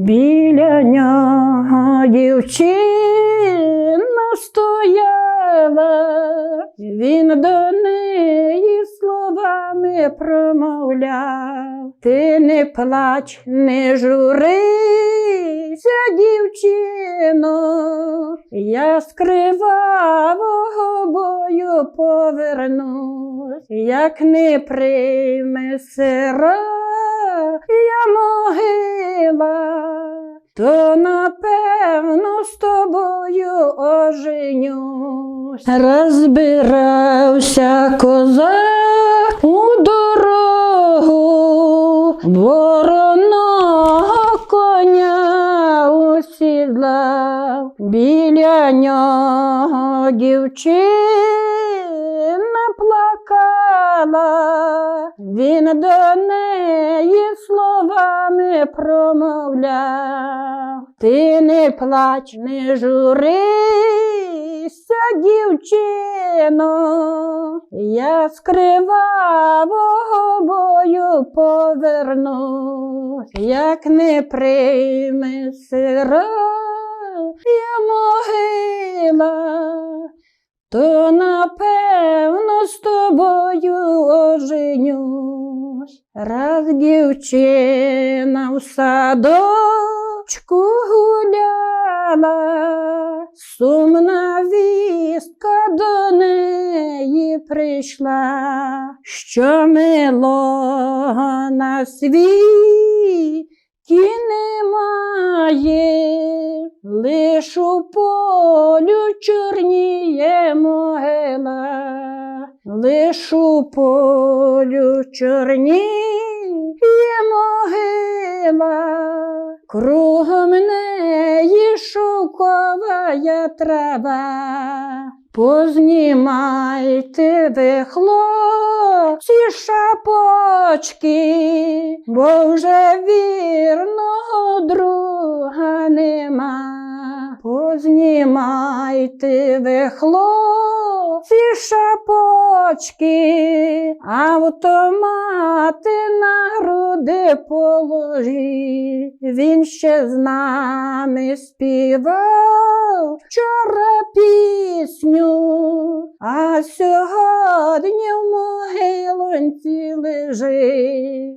Біля нього дівчина стояла, він до неї словами промовляв. Ти не плач, не журися, дівчино, я з бою повернусь, як не прийме сира, я могила, то напевно з тобою оженюсь. Розбирався козак у дорогу, вороного коня усідлав, біля нього дівчина плакала, він до неї словами промовляв. Ти не плач, не журися, дівчино, я з кривавого бою повернусь, як не прийме сира, я могила то напевно з тобою оженюсь. Раз дівчина в садочку гуляла, сумна вістка до неї прийшла, що милого на світі немає, лиш у полю чорніє могила, лиш у полю чорніє могила, кругом неї шовкова трава. Познімайте ви, хлопці, шапочки, бо вже вірного друга нема. Познімайте ви, хлопці, шапочки, автомати на груди положи. Він ще з нами співав вчора пісню, а сьогодні в могилонці лежить.